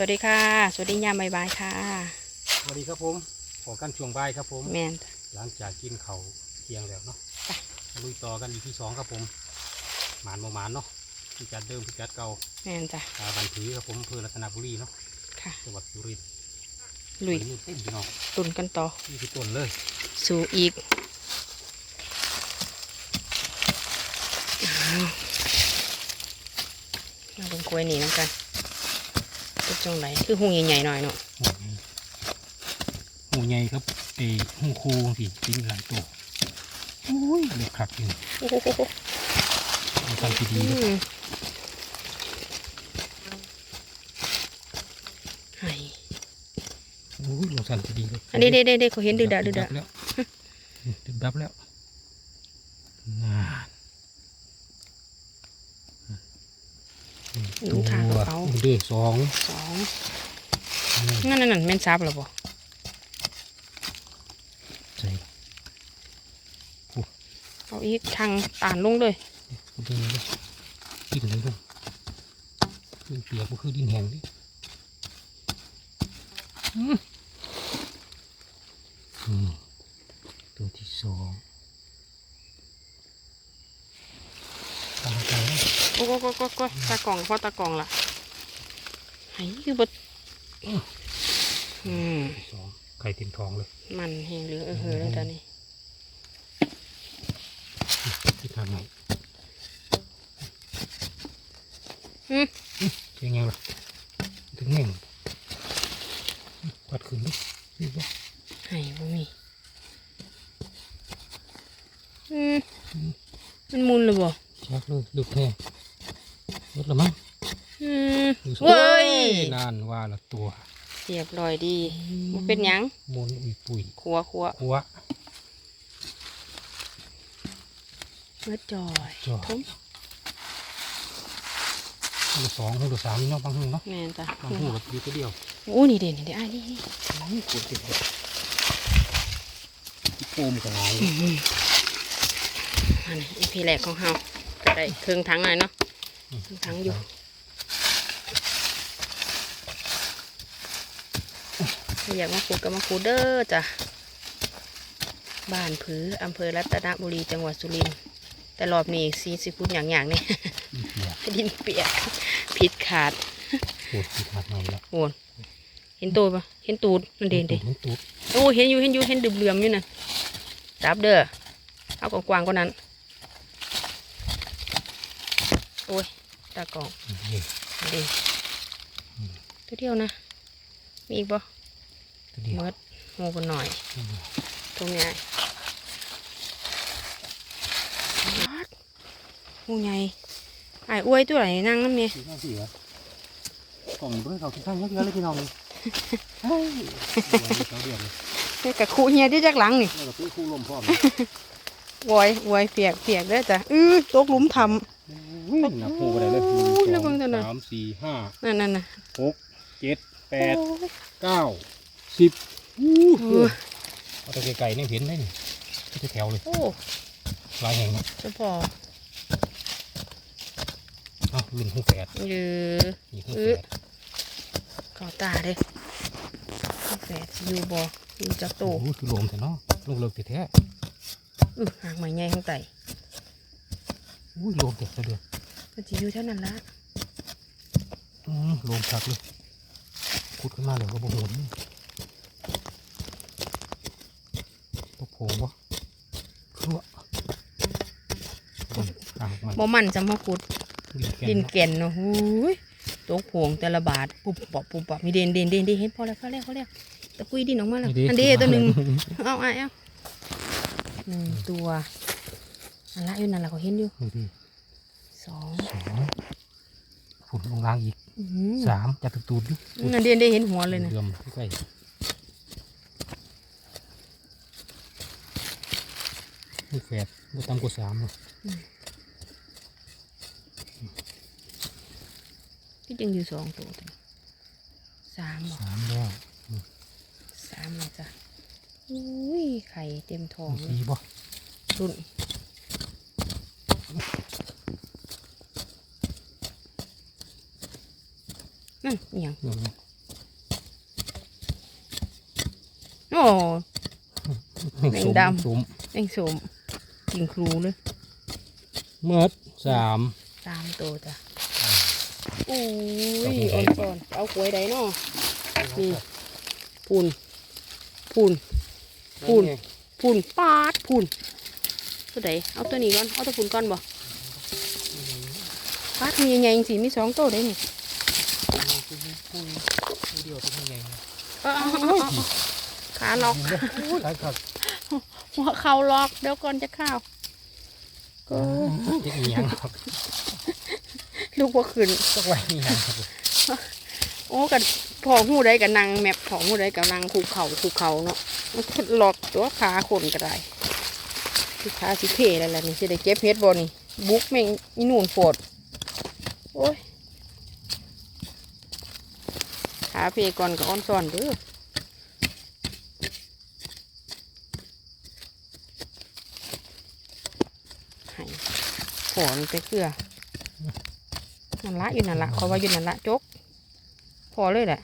วัสดีค่ะ สวัสดียามบายบายค่ะ สวัสดีครับผมขอกันช่วงบ่ายครับผม แมนหลังจากกินเขาวเที่ยงแล้วเนาะไปมาลุยต่อกันอีพีสองครับผม หมานโมหมานเนาะพิกัดเดิมพิกัดเก่าแมนจ้ะตาบันถือครับผมอำเภอรัตนบุรีเนาะค่ะจังหวัดสุรินทร์ลุยนี่เต็มพี่น้องตุนกันต่อนี่คือต้นเลย สู่อีกอ้าวมาลงกล้วยนี่น้ำกัน เป็นจังไหนคือหูใหญ่ๆหน่อยเนาะหูใหญ่ครับเอหูคูสิจิ้งหลายตัวอุ้ยเล็กขักจริงโอ้โหมันทำที่ดีอืเลยมไห้อุ้ยลงสันที่ดีเลยอันนี้เด็ดๆเขาเห็นดึกดะดึกดะแล้วดึกดับแล้วงาน ลูกค้าเขาเอาเด้สองสองนั่นนั่นนั่นแม่นซับหรอบ่ใส่เอาอีกทางตานลงเลยเอาดินเลยดินเลยลูกดินเปียกก็คือดินแห้งดิอืมอืมตัวที่สองตามไป แล้โอ้โหโอ้โหโอ้ตากล่องเพราะตากล่องล่ะไห้คือบดอืมสองไข่เต็มทองเลย มันแห้งเหลืองเออเหอเลยตอนนี้ที่ทำไงอืมเชียงยังล่ะถึงแง่งกวาดขึ้นดินี่บ่ไห้บ่มีอืมมันมุนเลยบ่ชักเลยลึกแน่ล ดละมั้งอืมดูสิเว้ยนานว่าละตัวเรียบร้อยดีมันเป็นหยังมูลอุยปุยขัวขัวหัวเมื่อจอยจอยทุ่มหูสองหูสามเนาะบางหูเนาะแม่นจ้ะบางหูกับอยู่ตัวเดียวโอ้นี่เด่นนี่เด่นอะนี่นี่นี่ปวดติดเลยปูมกันไหนอันนี้อีพีแรกของเฮาก็ได้เครื่องทั้งหน่อยเนาะ ทั้งอยู่ถ้าอยากมาขุดก็มาขุดเด้อจ้ะ บ้านผืออำเภอรัตนบุรีจังหวัดสุรินทร์แต่รอบนี้ซีสิคุดอย่างอย่างๆนี่มีเปียกดินเปียกผิดขาดปวดติดหัดหน่อยแล้วโวนเห็นตัวปะเห็นตูดมันเด่นดิมันตูดโอ้เห็นอยู่เห็นอยู่เห็นดึบเหลื่อมๆอยู่น่ะจับเด้อเอากว้างๆกว่านั้นโอ้ย ตากล่องนี่เด่นตัวเดียวนะ มีอีกปะตัวเดียวเมิดงูกันหน่อยตรงเนี้ยงูใหญ่ไอ้ายอ้วยตัวไหนนั่งน้ำเนี่ยสีข้างสีวะกล่องเบิ้งเขาที่ข้างเยอะๆเลยพี่น้องเลยเฮ้ยเขาเดียวเลยเฮ้ยกะคูเฮียที่จากหลังนี่แล้วก็ตู้คู่ลมพร้อมวอยวอยเปียกเปียกเด้อจ้ะ อื้อตกหลุมท อุ้ยนับหูไปได้เลยโอ้ยแล้วเบิ่งเถอะนะสามสี่ห้าำนั่นนั่นน่ะหกเจ็ดแปดโอ้ยเก้าสิบอู้เอหูอเอาตัวไก่ๆเนี่ยเห็นได้นี่ที่แถวเลยโอ้หลายแห่งนะเจ้าพอเอ้าลุ่นหูแฝดยือนี่หูเอแฝอดเข้าตาเด้แฝดอยู่บ่อยู่จากโตโอ้โหคือลมแต่เนาะลูกเลิกติดแท้อื้อหางใหม่ใหญ่ข้างใต้อุ้ยลมเด็ดซะเดือ ดมันจะอยู่เท่านั้นละอืมลมชักเลยขุดขึ้นมาเลยก็บ่โหนตกโผล่วะชั่วอืมอ่างมันบ่มันจำมาขุดดินแกดินนแก่นเนาะหูยตกผวงแต่ละบาทปุบปอบปุบปอบมีเด่นเด่นเด่นเด่นเห็นพอแล้วพอแล้วพอแล้วตะกุยดินออกมาแล้วนี่ดิอันเดีตัวหนึ่งเอาไอ้เอาหนึ่งตัวอันละอยู่นั่นแหละเขาเห็นอยู่นี่ดิ สองสองฝุ่นลงล่างอีกอื้อหือสามจับตูดดินั่นเด่นเด่นเห็นหัวเลยนะเดือมใกล้ลูกแฝดบ่ต่ำกว่าสามเนาะที่จึงอยู่สองตัวตัวนี้สามบอกสามแล้วสามเลยจ้ะอุ้ยไข่เต็มท้องเลสี่ยบ่รุ่น นั่นเอียงโอ้แมงดำสมแมงสมกินครูเลยเมื่อสามสามตัวจ้ะอุ้ยอ่อนก่อนเอาหวยไดเนาะนี่ปูนปูนปูนปูนปาดปูนตัวไหนเอาตัวนี้ก่อน เอาตัวปูนก่อนบ่ปาดมีใหญ่สิมีสองตัวได้เนี่ย เดียวเป็นยังไงเอาเอาเอาเอาขาล็อกใช่ครับหัวเข่าล็อกเดี๋ยวก่อนจะเข้าวก็จะอีหยังครับลูกว่าขึ้นสักไว้อีหยังครับโอ้กันพอหูได้กับนางแมพพอหูได้กับนางคูเขาคูเขาเนาะมันก็หลอกตัวขาคนก็ได้ที่ขาสิเพล้วล่ะนี่สิได้เก็บเฮ็ดบ่นี่บุกแม่งอีนู่นโฟดโอ้ย ขาเพก่อนกับอ้อนซ่อนเด้อให้ขอนไปเกลือนั่นละอยู่นั่นละเขาว่าอยู่นั่นละจก พอเลยแหละ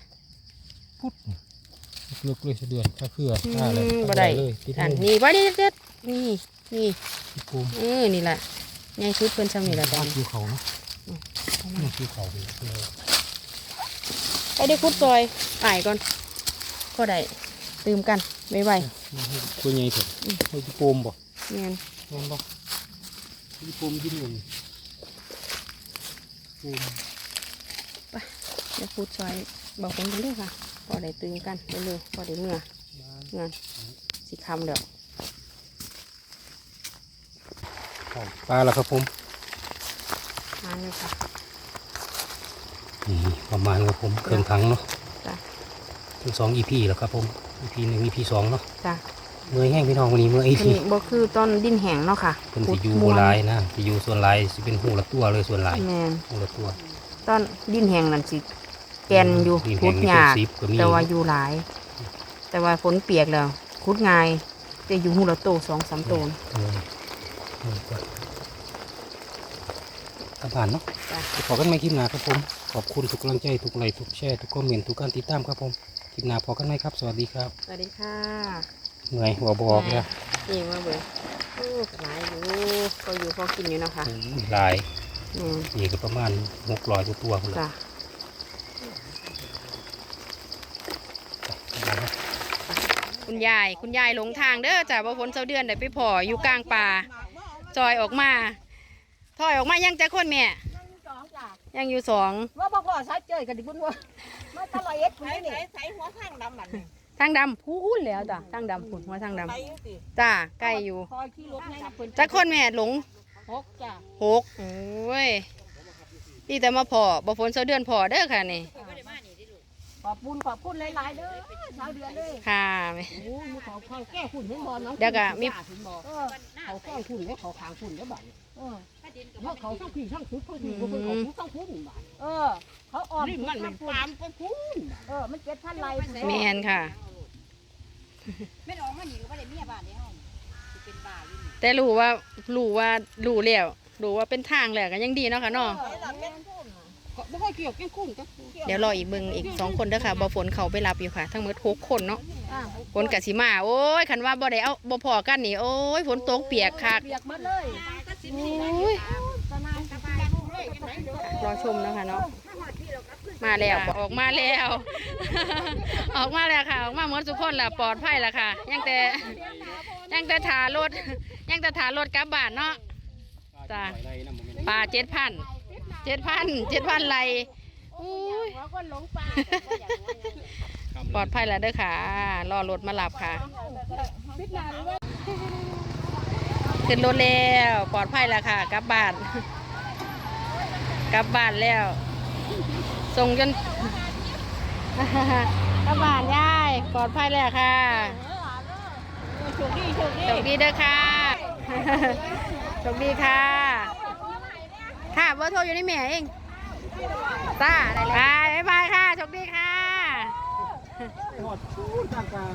ลึกเลยเสะเดือนถ้าเพื่ออืถ้าอะไรมบ่ได้เลยติดอันมือนี้ว่าเด็ดเด็ดๆนี่นี่ติดภูมิเออนี่แหละใหญ่สุดเพิ่นซ้ำนี่แหละตอนคิวเขาเนาะอืมนี่คิวเขาเลย ไปได้คุดซอยตายก่อนก็ได้ตื่มกันไวตัวใหญ่เถอะอืมให้ที่ปูมบ่ๆเงี้ยเงินบ่ที่ปูมกินเงินปูมเดี๋ยวคุดซอยบอกคนกันเลยค่ะพอได้ตื่มกันเร็วๆพอได้เมื่อเงานสิคำเดี๋ยวปลาแล้วครับผมมาเลยค่ะนี่ ประมาณครับผมเครื่องถังเนาะจ้ะทั้งสองอีพีแล้วครับผมอีพีหนึ่งอีพีสองเนาะจ้ะเมื่อยแห้งพี่น้องวันนี้เมื่อยอีอันพีนี้บ่คือต้นดินแห้งเนาะค่ะเป็นสิอยูขุดโบม่วงรายนะสิอยูส่วนลายสิเป็นหูละตัวเลยส่วนลายแม่นหูละตัวต้นดินแห้งนั่นสิแกนอยู่ดินคุแห้ดงนี่หญ้าเป็นซิปก็มีแต่ว่าอยู่หลาย แต่ว่าฝนเปียกแล้วคุดง่ายจะอยู่หูละโตสองสามโตนเออเออก็กลับบ้านเนาะจ้ะขอกันไม่คลิปหน้าครับผมข อบคุณทุกกำลังใจทุกไลค์ทุกแชร์ทุกคอมเมนต์ทุกการติดตามครับผมคลิปหน้าพอกันไหมครับ สวัสดีครับ สวัสดีค่ะเหนื่อยหัวบอกนะนี่มาเบิ่งโอ้หลายอยู่ก็อยู่พอกินอยู่เนาะคะลายนี่นี่ก็ประมาณหกร้อยกว่าตัวคนละจ้ะคุณยายคุณยายหลงทางเด้อจ้ะบ่ฝนเสาเดือนได้ไปพออยู่กลางป่าจอยออกมาถอยออกมายังจะคนแม่สองจ้ะ ยังอยู่สองว่าบอกว่าใช้เจอกันดิบุญว่ามาตลอดเอ็ดคุณใส่นี่ใส่ใส่หัวข้างดำมันทางดำพูนแล้วจ้ะทางดำพูนว่าทางดใส่อยู่สิำจ้าใกล้อยู่คอยขี่รถให้นะเพิ่นจักคนแม่หลงหกจ้ะหกโอ้ยนี่แต่มาพอบ่ฝนเสาเดือนพอเด้อค่ะนี่ ขอบคุณขอบคุณหลายๆเด้อชาวเดือนเลยค่ะแม่โอ้มีเขาเขาแก้หุ่นเห็นบ่น้องเดี๋ยวก็มีถึงบ่เออเขาแก้หุ่นแล้วเขาขางหุ่นแล้วบัดเออเพราะเขาทั้งพี่ทั้งชุดทั้งพี่บ่เป็นเขาผู้ทั้งพุ่นบัดเออ เขาอ่อนนี่มันมันปามก็พูนเออมันเจ็ดพันไรแมนค่ะ ไม่ออกมาหนีก็ไม่ได้เมียบ้านในห้องสิเป็นบ้าอยู่นี่แต่รู้ว่ารู้ว่ารู้แล้วรู้ว่าเป็นทางแล้วก็ยังดีเนาะค่ะเนาะ บ่ค่อยเกี่ยวกับคุ้นกับเดี๋ยวรออีกเบิ่งอีกสองคนเด้อค่ะบ่ฝนเขาไปรับอยู่ค่ะ ทั้งหมดหกคนเนาะอ่าฝนกะสิมา โอ้ยคันว่าบ่ได้เอาบ่พอกันนี่โอ้ยฝนตกเปียกคักเปียกหมดเลยโอ้ยสนานสบายเลยจังไดเด้อรอชมเนาะค่ะเนาะมาแล้วออกมาแล้ว ออกมาแล้วค่ะ ออกมาหมดทุกคนแล้วปลอดภัยแล้วค่ะ ยังแต่ยังแต่ถารถยังแต่ถารถกลับบ้านเนาะจ้ะปลาเจ็ดพัน เจ็ดพันเจ็ดพันไรอุ้ยหัวคนหลงป่าปลอดภัยแล้วเด้อค่ะ รอรถมาหลับค่ะปิดหน้าเลยเว้ยขึ้นรถแล้วปลอดภัยแล้วค่ะ กลับบ้าน กลับบ้านแล้ว ส่งจนกลับบ้านยายปลอดภัยแล้วค่ะโชคดีโชคดีโชคดีเด้อค่ะโชคดีค่ะ ค่ะเบอร์โทรอยู่ในแม่เองจ้าได้เลยบายบายค่ะโชคดีค่ะ หอดชูดต่าง